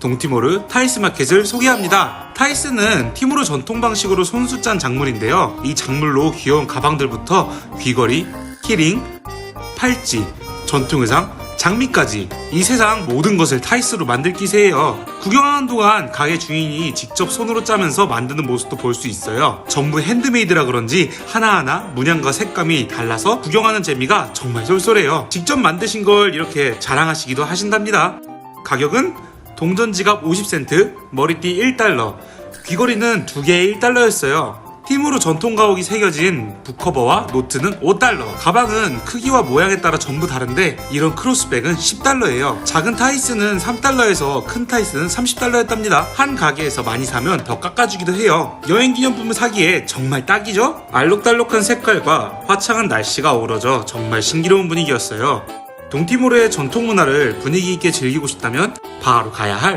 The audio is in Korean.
동티모르 타이스 마켓을 소개합니다. 타이스는 티모르 전통 방식으로 손수 짠 작물인데요. 이 작물로 귀여운 가방들부터 귀걸이, 키링, 팔찌, 전통 의상, 장미까지 이 세상 모든 것을 타이스로 만들 기세예요. 구경하는 동안 가게 주인이 직접 손으로 짜면서 만드는 모습도 볼 수 있어요. 전부 핸드메이드라 그런지 하나하나 문양과 색감이 달라서 구경하는 재미가 정말 쏠쏠해요. 직접 만드신 걸 이렇게 자랑하시기도 하신답니다. 가격은 동전 지갑 50센트, 머리띠 1달러, 귀걸이는 두 개에 1달러였어요. 팀으로 전통 가옥이 새겨진 북커버와 노트는 5달러. 가방은 크기와 모양에 따라 전부 다른데 이런 크로스백은 10달러예요. 작은 타이스는 3달러에서 큰 타이스는 30달러였답니다. 한 가게에서 많이 사면 더 깎아주기도 해요. 여행 기념품을 사기에 정말 딱이죠? 알록달록한 색깔과 화창한 날씨가 어우러져 정말 신기로운 분위기였어요. 동티모르의 전통 문화를 분위기 있게 즐기고 싶다면 바로 가야 할